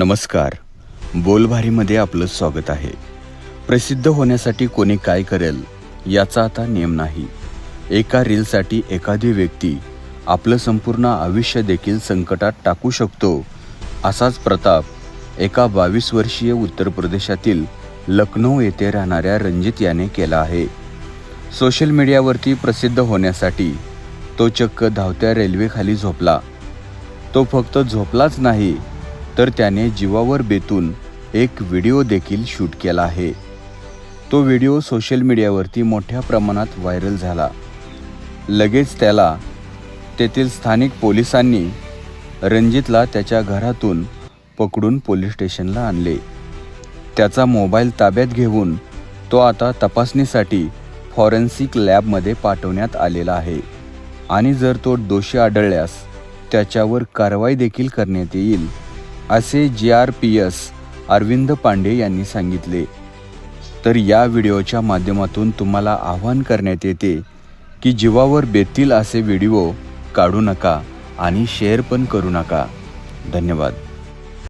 नमस्कार. बोलभारीमध्ये आपलं स्वागत आहे. प्रसिद्ध होण्यासाठी कोणी काय करेल याचा आता नियम नाही. एका रीलसाठी एखादी व्यक्ती आपलं संपूर्ण आयुष्य देखील संकटात टाकू शकतो असाच प्रताप एका बावीस वर्षीय उत्तर प्रदेशातील लखनौ येथे राहणाऱ्या रणजित याने केला आहे. सोशल मीडियावरती प्रसिद्ध होण्यासाठी तो चक्क धावत्या रेल्वेखाली झोपला. तो फक्त झोपलाच नाही तर त्याने जीवावर बेतून एक व्हिडिओ देखील शूट केला आहे. तो व्हिडिओ सोशल मीडियावरती मोठ्या प्रमाणात व्हायरल झाला. लगेच त्याला तेथील स्थानिक पोलिसांनी रणजितला त्याच्या घरातून पकडून पोलीस स्टेशनला आणले. त्याचा मोबाईल ताब्यात घेऊन तो आता तपासणीसाठी फॉरेन्सिक लॅबमध्ये पाठवण्यात आलेला आहे आणि जर तो दोषी आढळल्यास त्याच्यावर कारवाई देखील करण्यात येईल. असे G R P S Arvind Pande यांनी सांगितले. तर या व्हिडिओच्या माध्यमातून तुम्हाला आवाहन करण्यात येते की जीवावर बेतील असे व्हिडिओ काढू नका आणि शेअर पण करू नका. धन्यवाद.